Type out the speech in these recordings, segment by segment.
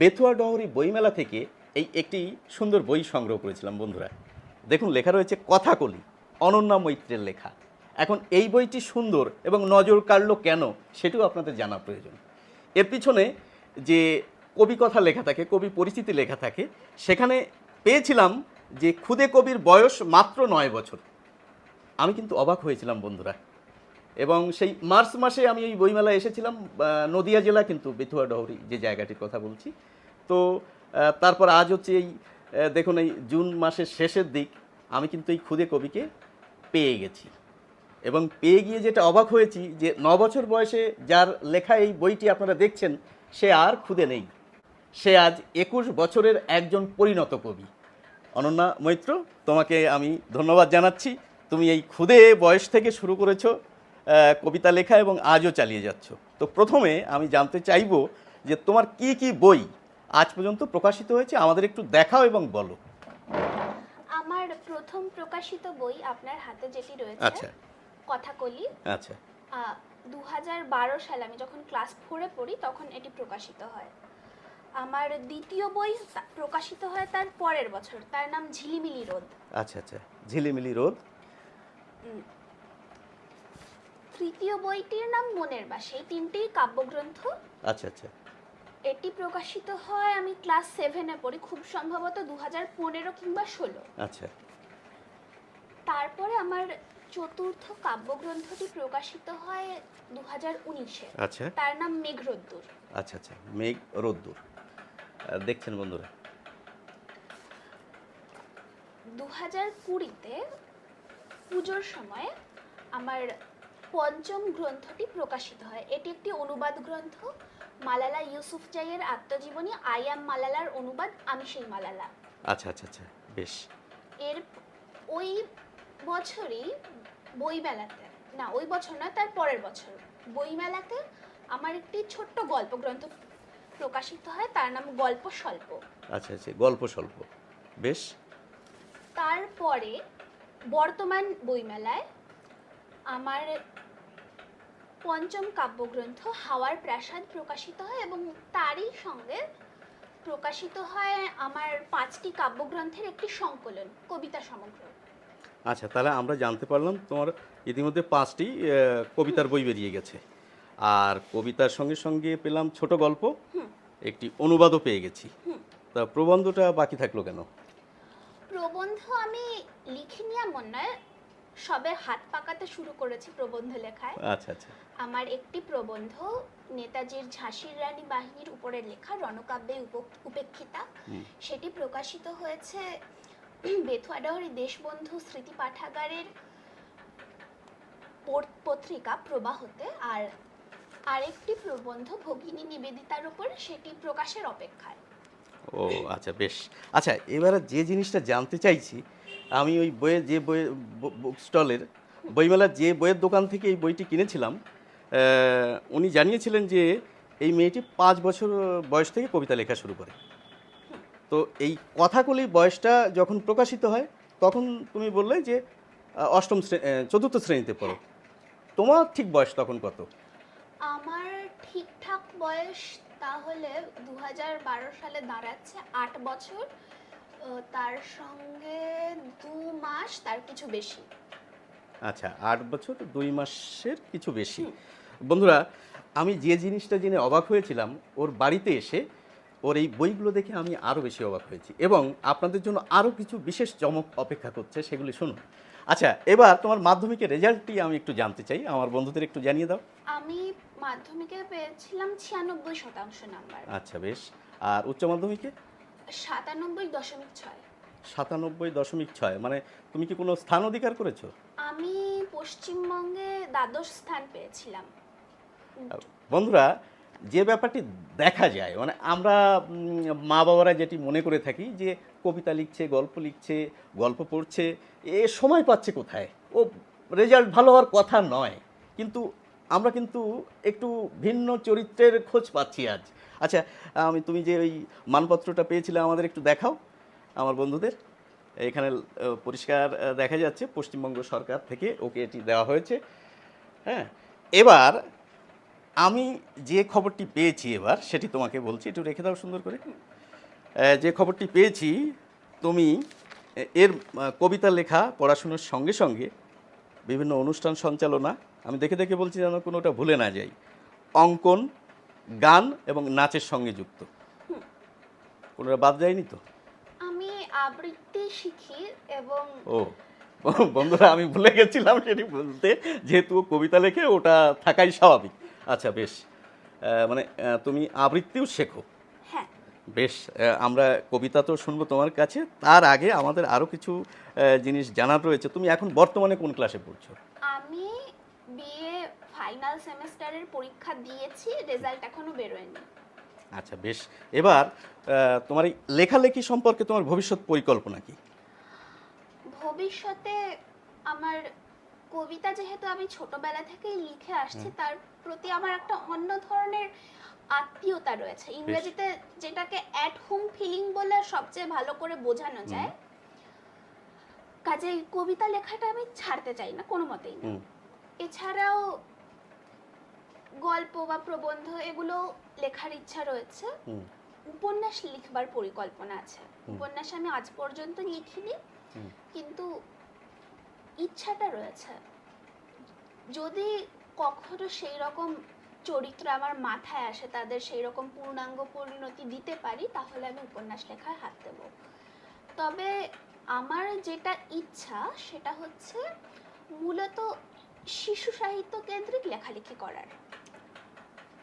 বেতুয়া ডহরি বইমেলা থেকে এই একটি সুন্দর বই সংগ্রহ করেছিলাম, বন্ধুরা। দেখুন, লেখা রয়েছে কথাকলি, অনন্যা মৈত্রের লেখা। এখন এই বইটি সুন্দর এবং নজর কাড়লো কেন সেটিও আপনাদের জানা প্রয়োজন। এর পিছনে যে কবি কথা লেখা থাকে, কবি পরিচিতি লেখা থাকে, সেখানে পেয়েছিলাম যে খুদে কবির বয়স মাত্র নয় বছর। আমি কিন্তু অবাক হয়েছিলাম, বন্ধুরা। এবং সেই মার্চ মাসে আমি এই বইমেলায় এসেছিলাম নদিয়া জেলা কিন্তু বেথুয়া ডহরি যে জায়গাটির কথা বলছি। তো তারপর আজ হচ্ছে এই দেখুন এই জুন মাসের শেষের দিক আমি কিন্তু এই খুদে কবিকে পেয়ে গেছি। এবং পেয়ে গিয়ে যেটা অবাক হয়েছি যে ন বছর বয়সে যার লেখা এই বইটি আপনারা দেখছেন, সে আর খুদে নেই। সে আজ একুশ বছরের একজন পরিণত কবি। অনন্যা মৈত্র, তোমাকে আমি ধন্যবাদ জানাচ্ছি। তুমি এই খুদে বয়স থেকে শুরু করেছ কবিতা লেখা এবং আজও চালিয়ে যাচ্ছ। তো প্রথমে আমি জানতে চাইব যে তোমার কি কি বই আজ পর্যন্ত প্রকাশিত হয়েছে আমাদের একটু দেখাও এবং বলো। আমার প্রথম প্রকাশিত বই আপনার হাতে যেটি রয়েছে আচ্ছা। কথাকলি। আচ্ছা। দু হাজার বারো সালে আমি যখন ক্লাস ফোরে পড়ি তখন এটি প্রকাশিত হয়। আমার দ্বিতীয় বই প্রকাশিত হয় তার পরের বছর তার নাম ঝিলিমিলি রোদ। আচ্ছা আচ্ছা। ঝিলিমিলি রোদ। তৃতীয় বইটির নাম মনের বাসে। এই তিনটি কাব্যগ্রন্থ। আচ্ছা আচ্ছা। এটি প্রকাশিত হয় আমি ক্লাস সেভেনে পড়ি খুব সম্ভবত দু হাজার পনেরো কিংবা ষোলো। আচ্ছা। তারপরে আমার চতুর্থ কাব্যগ্রন্থটি প্রকাশিত হয় দু হাজার উনিশে। আচ্ছা। তার নাম মেঘরোদ্দুর। আচ্ছা আচ্ছা মেঘ রোদ্দুর দেখছেন বন্ধুরা। দু হাজার কুড়িতে পুজোর সময় আমার পঞ্চম গ্রন্থটি প্রকাশিত হয়। এটি একটি অনুবাদ গ্রন্থ। মালালা ইউসুফ জাইয়ের আত্মজীবনী আই অ্যাম মালালার অনুবাদ আমি সেই মালালা। আচ্ছা আচ্ছা আচ্ছা বেশ। এর ওই বছরই বইমেলাতে না ওই বছর নয় তার পরের বছর বইমেলাতে আমার একটি ছোট্ট গল্প গ্রন্থ প্রকাশিত হয় তার নাম গল্প স্বল্প। আচ্ছা আচ্ছা গল্প স্বল্প বেশ। তারপরে বর্তমান বইমেলায় আমার পঞ্চম কাব্যগ্রন্থ হাওয়ার প্রাসাদ প্রকাশিত হয় এবং তারই সঙ্গে প্রকাশিত হয় আমার পাঁচটি কাব্যগ্রন্থের একটি সংকলন কবিতা সমগ্র। আচ্ছা তাহলে আমরা জানতে পারলাম তোমার ইতিমধ্যে পাঁচটি কবিতার বই বেরিয়ে গেছে। আর কবিতার সঙ্গে সঙ্গে পেলাম ছোট গল্প একটি অনুবাদও পেয়ে গেছি। তা প্রবন্ধটা বাকি থাকল কেন? প্রবন্ধ আমি লিখিনি এমন নয় সবে হাত পাকাতে শুরু করেছি প্রবন্ধ লেখায়। আচ্ছা আচ্ছা। আমার একটি প্রবন্ধ নেতাজির ঝাঁসির রানী বাহিনীর উপরে লেখা রণকাব্যে উপ- উপেক্ষিতা। সেটি প্রকাশিত হয়েছে বেথুয়াডহরি দেশবন্ধু স্মৃতি পাঠাগারের পত্রিকা প্রবাহতে। আর আরেকটি প্রবন্ধ ভগিনী নিবেদিতার উপর সেটি প্রকাশের অপেক্ষায়। ও আচ্ছা বেশ। আচ্ছা এবারে যে জিনিসটা জানতে চাইছি আমি ওই বইয়ের যে বই বুক স্টলের বইমেলার যে বইয়ের দোকান থেকে এই বইটি কিনেছিলাম উনি জানিয়েছিলেন যে এই মেয়েটি পাঁচ বছর বয়স থেকে কবিতা লেখা শুরু করে। তো এই কথাগুলি বয়সটা যখন প্রকাশিত হয়, তখন তুমি বললে যে অষ্টম চতুর্থ শ্রেণীতে পড়ো। তোমার ঠিক বয়স তখন কত? আমার ঠিকঠাক বয়স তাহলে দু হাজার বারো সালে দাঁড়াচ্ছে আট বছর। তার সঙ্গে দু মাস তার কিছু বেশি। আচ্ছা আট বছর দুই মাসের কিছু বেশি। বন্ধুরা আমি যে জিনিসটা জেনে অবাক হয়েছিলাম ওর বাড়িতে এসে ওর এই বইগুলো দেখে আমি আরও বেশি অবাক হয়েছি এবং আপনাদের জন্য আরও কিছু বিশেষ চমক অপেক্ষা করছে সেগুলি শুনুন। আচ্ছা এবার তোমার মাধ্যমিকের রেজাল্টটি আমি একটু জানতে চাই আমার বন্ধুদের একটু জানিয়ে দাও। আমি মাধ্যমিকে পেয়েছিলাম ছিয়ানব্বই শতাংশ নাম্বার। আচ্ছা বেশ। আর উচ্চ মাধ্যমিকে? সাতানব্বই দশমিক ছয়। সাতানব্বই দশমিক ছয় মানে তুমি কি কোনো স্থান অধিকার করেছ? আমি পশ্চিমবঙ্গে দ্বাদশ স্থান পেয়েছিলাম। বন্ধুরা যে ব্যাপারটি দেখা যায় মানে আমরা মা বাবারা যেটি মনে করে থাকি যে কবিতা লিখছে গল্প লিখছে গল্প পড়ছে এ সময় পাচ্ছে কোথায়? ও রেজাল্ট ভালো হওয়ার কথা নয় কিন্তু আমরা কিন্তু একটু ভিন্ন চরিত্রের খোঁজ পাচ্ছি আজ। আচ্ছা আমি, তুমি যে ওই মানপত্রটা পেয়েছিলে আমাদের একটু দেখাও, আমার বন্ধুদের। এখানে পরিষ্কার দেখা যাচ্ছে পশ্চিমবঙ্গ সরকার থেকে ওকে এটি দেওয়া হয়েছে। হ্যাঁ এবার আমি যে খবরটি পেয়েছি এবার, সেটি তোমাকে বলছি, একটু রেখে দাও সুন্দর করে। যে খবরটি পেয়েছি, তুমি এর কবিতা লেখা পড়াশুনোর সঙ্গে সঙ্গে বিভিন্ন অনুষ্ঠান সঞ্চালনা, আমি দেখে দেখে বলছি যেন কোনোটা ভুলে না যাই। অঙ্কন গান এবং নাচের সঙ্গে যুক্ত। কোনোটা বাদ যায়নি তো? আমি আবৃত্তি শিখি এবং ও বন্ধুরা আমি ভুলে গেছিলাম সেটি বলতে যেহেতু কবিতা লেখে ওটা থাকাই স্বাভাবিক। আচ্ছা বেশ। মানে তুমি আবৃত্তিও শেখো। হ্যাঁ। বেশ আমরা কবিতা তো শুনব তোমার কাছে। তার আগে আমাদের আরও কিছু জিনিস জানার রয়েছে। তুমি এখন বর্তমানে কোন ক্লাসে পড়ছো? আমি বিএ ফাইনাল সেমেস্টারের পরীক্ষা দিয়েছি রেজাল্ট এখনও বেরোয়নি। আচ্ছা বেশ। এবার তোমার এই লেখালেখি সম্পর্কে তোমার ভবিষ্যৎ পরিকল্পনা কি? ভবিষ্যতে আমার কবিতা যেহেতু আমি ছোটবেলা থেকেই লিখে আসছি তার প্রতি আমার একটা অন্য ধরনের আত্মীয়তা রয়েছে। ইংরেজিতে যেটাকে অ্যাট হোম ফিলিং বলে সবচেয়ে ভালো করে বোঝানো যায় কাজেই কবিতা লেখাটা আমি ছাড়তে চাই না কোনো মতেই না। এছাড়াও গল্প বা প্রবন্ধ এগুলো লেখার ইচ্ছা রয়েছে। উপন্যাস লিখবার পরিকল্পনা আছে। উপন্যাস আমি আজ পর্যন্ত লিখিনি। কিন্তু ইচ্ছাটা রয়েছে। যদি কখনো সেই রকম চরিত্র আমার মাথায় আসে তাদের সেই রকম পূর্ণাঙ্গ পরিণতি দিতে পারি তাহলে আমি উপন্যাস লেখায় হাত দেব। তবে আমার যেটা ইচ্ছা সেটা হচ্ছে মূলত শিশু সাহিত্য কেন্দ্রিক লেখালেখি করার।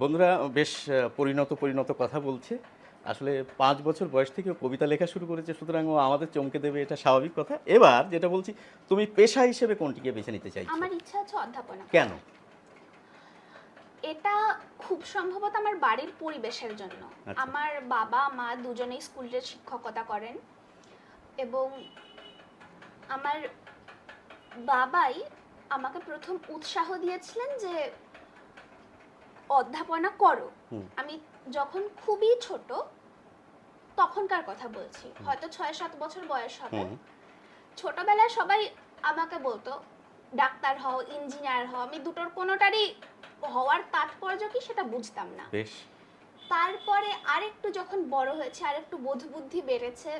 বন্ধুরা বেশ পরিণত পরিণত কথা বলছে। আসলে পাঁচ বছর বয়স থেকে কবিতা লেখা শুরু করেছে সুতরাং ও আমাদের চমকে দেবে এটা স্বাভাবিক কথা। এবার যেটা বলছি তুমি পেশা হিসেবে কোনটিকে বেছে নিতে চাইছো? আমার ইচ্ছা আছে অধ্যাপনা। কেন? এটা খুব সম্ভবত আমার বাড়ির পরিবেশের জন্য। আচ্ছা। আমার বাবা মা দুজনেই স্কুলের শিক্ষকতা করেন এবং আমার বাবাই আমাকে প্রথম উৎসাহ দিয়েছিলেন যে অধ্যাপনা করো। আমি যখন খুবই ছোট তখনকার কথা বলছি। হয়তো ছয় সাত বছর বয়স হবে। ছোটবেলায় সবাই আমাকে বলতো ডাক্তার হও ইঞ্জিনিয়ার হও। আমি দুটোর কোনোটারই হওয়ার তাৎপর্য কি সেটা বুঝতাম না। বেশ। তারপরে আরেকটু যখন বড় হয়েছে আরেকটু বোধ বুদ্ধি বেড়েছে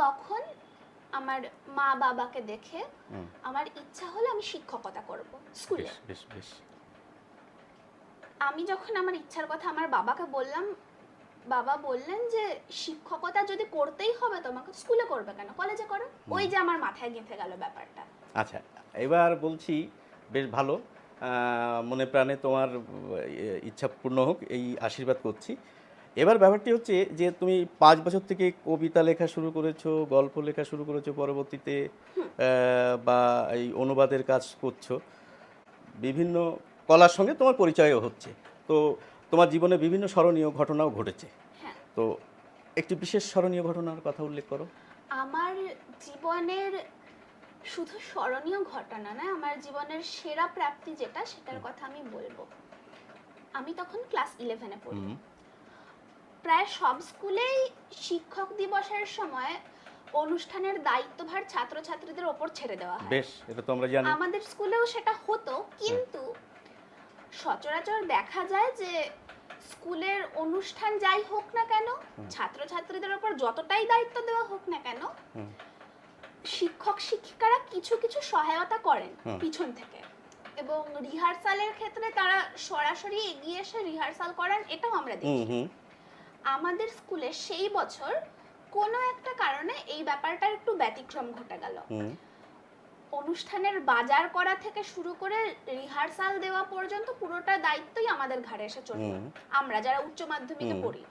তখন আমার মা বাবাকে দেখে আমার ইচ্ছা হলো আমি শিক্ষকতা করব স্কুলে। বেশ বেশ বেশ। আমি যখন আমার ইচ্ছার কথা আমার বাবাকে বললাম বাবা বললেন যে শিক্ষকতা যদি করতেই হবে তোমাকে স্কুলে করবে কেন? কলেজে করো? ওই যে আমার মাথায় গেঁথে গেল ব্যাপারটা। আচ্ছা এবার বলছি বেশ ভালো মনে প্রাণে তোমার ইচ্ছা পূর্ণ হোক এই আশীর্বাদ করছি। এবার ব্যাপারটি হচ্ছে যে তুমি পাঁচ বছর থেকে কবিতা লেখা শুরু করেছ গল্প লেখা শুরু করেছ পরবর্তীতে বা এই অনুবাদের কাজ করছ। বিভিন্ন কলার সঙ্গে তোমার পরিচয়ও হচ্ছে। তো তোমার জীবনে বিভিন্ন স্মরণীয় ঘটনাও ঘটেছে। হ্যাঁ। তো একটি বিশেষ স্মরণীয় ঘটনার কথা উল্লেখ করো। আমার জীবনের শুধু স্মরণীয় ঘটনা না আমার জীবনের সেরা প্রাপ্তি যেটা সেটার কথা আমি বলব। আমি তখন ক্লাস ইলেভেনে পড়ি। প্রায় সব স্কুলেই শিক্ষক দিবসের সময় অনুষ্ঠানের দায়িত্বভার ছাত্রছাত্রীদের ওপর ছেড়ে দেওয়া হয়। বেশ এটা তো আমরা জানি। আমাদের স্কুলেও সেটা হতো কিন্তু সচরাচর দেখা যায় যে স্কুলের অনুষ্ঠান যাই হোক না কেন ছাত্রছাত্রীদের উপর যতটাই দায়িত্ব দেওয়া হোক না কেন শিক্ষক শিক্ষিকারা কিছু কিছু সহায়তা করেন পিছন থেকে। এবং রিহার্সালের ক্ষেত্রে তারা সরাসরি এগিয়ে এসে রিহার্সাল করান এটাও আমরা দেখি। আমাদের স্কুলে সেই বছর কোনো একটা কারণে এই ব্যাপারটার একটু ব্যতিক্রম ঘটে গেল। অনুষ্ঠানের বাজার করা থেকে শুরু করে রিহার্সাল দেওয়া পর্যন্ত পুরোটা দায়িত্বই আমাদের ঘাড়ে এসে হুম। আমরা যারা উচ্চ মাধ্যমিকে পড়ি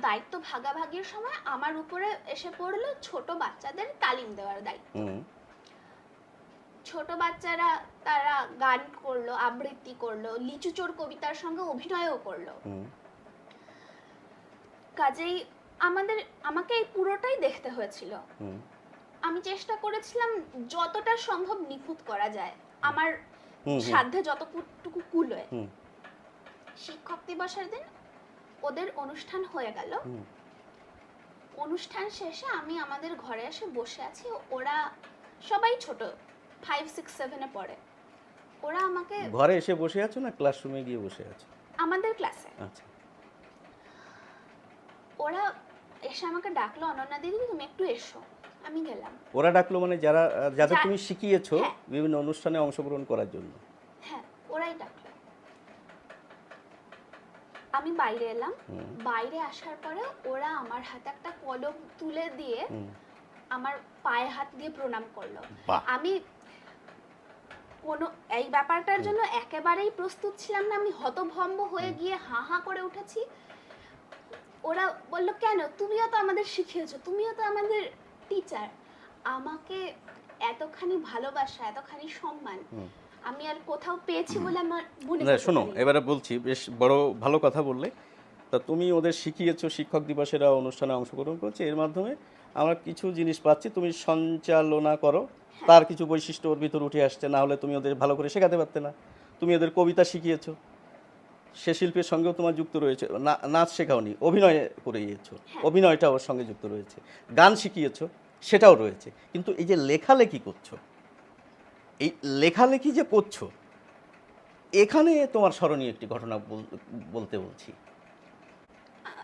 দায়িত্ব ভাগাভাগির সময় আমার উপরে এসে পড়ল ছোট বাচ্চাদের তালিম দেওয়ার দায়িত্ব। ছোট বাচ্চারা তারা গান করল আবৃত্তি করল লিচু চোর কবিতার সঙ্গে অভিনয়ও করল। কাজেই আমাদের আমাকে এই পুরোটাই দেখতে হয়েছিল। আমি চেষ্টা করেছিলাম যতটা সম্ভব নিখুঁত করা যায়। আমার। সাধ্যে যতটুকু কুলোয় শিক্ষক দিবসের দিন ওদের অনুষ্ঠান হয়ে গেল। অনুষ্ঠান শেষে আমি আমাদের ঘরে এসে বসে আছি। ওরা সবাই ছোট ফাইভ সিক্স সেভেনে পড়ে। ওরা আমাকে ঘরে এসে বসে আছো না ক্লাসরুমে গিয়ে বসে আছো? আমাদের ক্লাসে আচ্ছা। ওরা এসে আমাকে ডাকলো অনন্যা দিদি তুমি একটু এসো। আমি গেলাম। ওরা ডাকলো মানে যারা যাদের তুমি শিখিয়েছো হ্যাঁ। বিভিন্ন অনুষ্ঠানে অংশগ্রহণ করার জন্য। হ্যাঁ ওরাই ডাকলো। আমি বাইরে এলাম। বাইরে আসার পরে ওরা আমার হাতে একটা কলম তুলে দিয়ে আমার পায়ে হাত দিয়ে প্রণাম করল। আমি কোনো এই ব্যাপারটার জন্য একেবারেই প্রস্তুত ছিলাম না। আমি হতভম্ব হয়ে গিয়ে হাঁ হাঁ করে উঠেছি। ওরা বলল কেন? তুমিও তো আমাদের শিখিয়েছো। তুমিও তো আমাদের টিচার আমাকে এতখানি ভালোবাসা এতখানি সম্মান আমি আর কোথাও পেয়েছি বলে আমার মনে না করতে শোনো এবারে বলছি বেশ বড় ভালো কথা বললে। তা তুমি ওদের শিখিয়েছো শিক্ষক দিবসেরা অনুষ্ঠানে অংশগ্রহণ করছে। এর মাধ্যমে আমরা কিছু জিনিস পাচ্ছি তুমি সঞ্চালনা করো। তার কিছু বৈশিষ্ট্য ওর ভিতর উঠে আসছে না হলে তুমি ওদের ভালো করে শেখাতে পারতে না। তুমি ওদের কবিতা শিখিয়েছো। সে শিল্পের সঙ্গেও তোমার যুক্ত রয়েছে। নাচ শেখাওনি অভিনয় করিয়েছো হ্যাঁ। অভিনয়টা ওর সঙ্গে যুক্ত রয়েছে। গান শিখিয়েছো সেটাও রয়েছে। কিন্তু এই যে লেখালেখি করছ এই লেখালেখি যে করছ এখানে তোমার স্মরণীয় একটি ঘটনা বল- বলতে বলছি।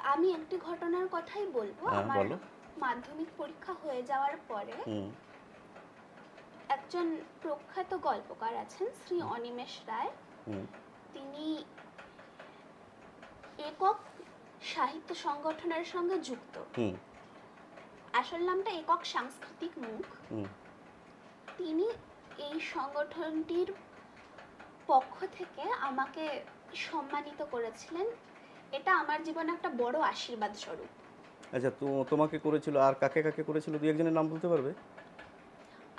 আমি একটি ঘটনার কথাই বলব। হ্যাঁ, আমার বলো। মাধ্যমিক পরীক্ষা হয়ে যাওয়ার পরে একজন প্রখ্যাত গল্পকার আছেন শ্রী অনিমেষ রায়। তিনি একক সাহিত্য সংগঠনের সঙ্গে যুক্ত। আসল নামটা একক সাংস্কৃতিক মুখ। তিনি এই সংগঠনটির পক্ষ থেকে আমাকে সম্মানিত করেছিলেন। এটা আমার জীবনে একটা বড় আশীর্বাদ স্বরূপ। আচ্ছা তো তোমাকে করেছিল আর কাকে কাকে করেছিল? দুই একজনের নাম বলতে পারবে?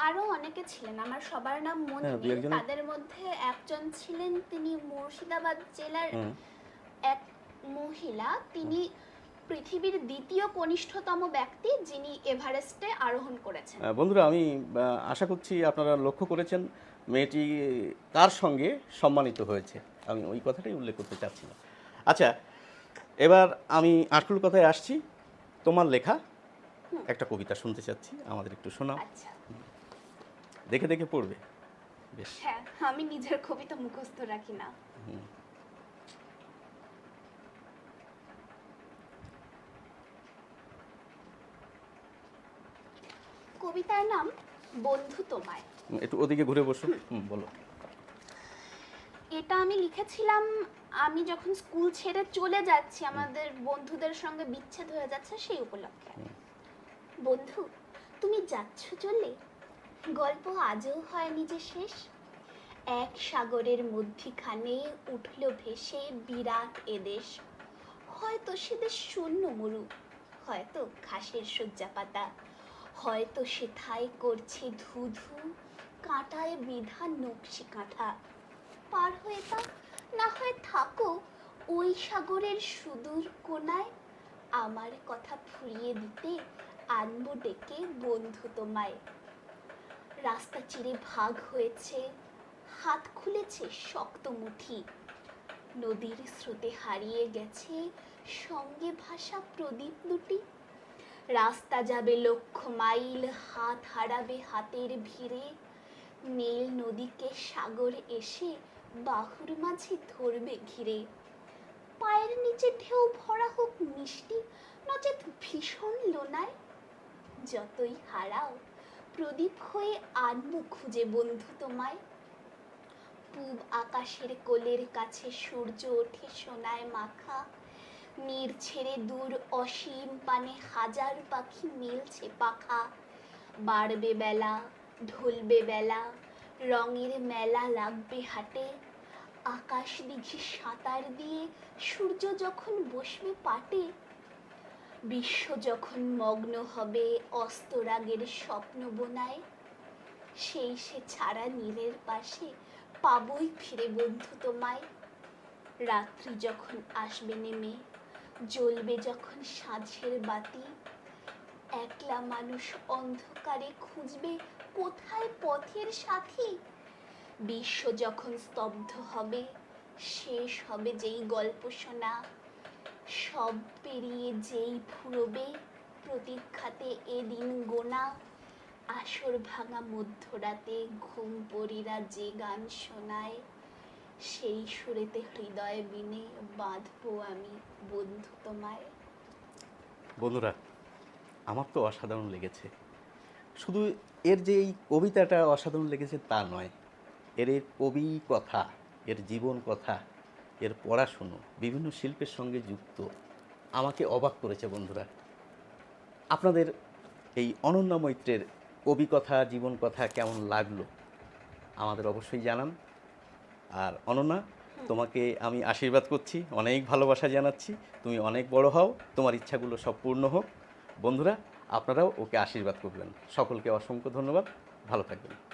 আরও অনেকে ছিলেন আমার সবার নাম মনে হ্যাঁ, নেই। তাদের মধ্যে একজন ছিলেন তিনি মুর্শিদাবাদ জেলার এক মহিলা তিনি পৃথিবীর দ্বিতীয় কনিষ্ঠতম ব্যক্তি যিনি এভারেস্টে আরোহণ করেছেন। বন্ধুরা আমি আশা করছি আপনারা লক্ষ্য করেছেন মেয়েটি কার সঙ্গে সম্মানিত হয়েছে। আমি ওই কথাটাই উল্লেখ করতে চাচ্ছিলাম। আচ্ছা এবার আমি আটকুল কথায় আসছি। তোমার লেখা একটা কবিতা শুনতে চাচ্ছি আমাদের একটু শোনাও। আচ্ছা। দেখে দেখে পড়বে। বেশ। হ্যাঁ আমি নিজের কবিতা মুখস্থ রাখি না। কবিতার নাম বন্ধু তোমায়। একটু ওদিকে ঘুরে বসো। বলো। এটা আমি লিখেছিলাম আমি যখন স্কুল ছেড়ে চলে যাচ্ছি আমাদের বন্ধুদের সঙ্গে বিচ্ছেদ হয়ে যাচ্ছে সেই উপলক্ষে। বন্ধু তুমি যাচ্ছ চলে? গল্প আজও হয়নি যে শেষ। এক সাগরের মধ্যিখানে উঠল ভেসে বিরাট এদেশ। হয়তো সেদেশ শূন্য মরু হয়তো ঘাসের শয্যা পাতা হয়তো সে সেথায় করছে ধু ধু কাঁটায় বিধান নকশি কাঁথা পার হয়ে তা না হয় থাকো ওই সাগরের সুদূর কোনায়। আমার কথা ফুরিয়ে দিতে আনব ডেকে বন্ধু তোমায়। রাস্তা চিরে ভাগ হয়েছে, হাত খুলেছে শক্ত মুঠি। নদীর স্রোতে হারিয়ে গেছে সঙ্গে ভাষা প্রদীপ দুটি। রাস্তা যাবে লক্ষ মাইল, হাত হারাবে হাতের ভিড়ে। নীল নদীকে সাগর এসে বাহুর মাঝে ধরবে ঘিরে। পায়ের নিচে ঢেউ ভরা হোক মিষ্টি, নচেত ভীষণ লোনায় যতই হারাও, প্রদীপ হয়ে আনব খুঁজে বন্ধু তোমায়। পূব আকাশের কোলের কাছে সূর্য ওঠে সোনায় মাখা। নীর ছেড়ে দূর অসীম পানে হাজার পাখি মিলছে পাখা। বাড়বে বেলা ঢুলবে বেলা, রঙের মেলা লাগবে হাটে। আকাশ দিঘি সাঁতার দিয়ে সূর্য যখন বসবে পাটে, বিশ্ব যখন মগ্ন হবে অস্তরাগের স্বপ্ন বোনায়, সেই সে ছাড়া নীরের পাশে পাবই ফিরে বন্ধু তোমায়। রাত্রি যখন আসবে নেমে জ্বলবে যখন সাঁঝের বাতি। একলা মানুষ অন্ধকারে খুঁজবে কোথায় পথের সাথী? বিশ্ব যখন স্তব্ধ হবে, শেষ হবে যেই গল্প শোনা। সব পেরিয়ে যেই ফুরবে, প্রতীক্ষাতে এদিন গোনা। আসর ভাঙা মধ্যরাতে ঘুম পরীরা যে গান শোনায়। সেই সুরেতে হৃদয় বিনে বাঁধবো আমি বন্ধু তোমায়। বন্ধুরা, আমার তো অসাধারণ লেগেছে। শুধু এর যে এই কবিতাটা অসাধারণ লেগেছে তা নয়, এর এই কবি কথা, এর জীবন কথা, এর পড়াশুনো, বিভিন্ন শিল্পের সঙ্গে যুক্ত, আমাকে অবাক করেছে বন্ধুরা। আপনাদের এই অনন্য মৈত্রের কবি কথা, জীবন কথা কেমন লাগল, আমাদের অবশ্যই জানান। আর অননা তোমাকে আমি আশীর্বাদ করছি, অনেক ভালোবাসা জানাচ্ছি, তুমি অনেক বড় হও, তোমার ইচ্ছাগুলো সব পূর্ণ হোক। বন্ধুরা, আপনারাও ওকে আশীর্বাদ করবেন। সকলকে অসংখ্য ধন্যবাদ। ভালো থাকবেন।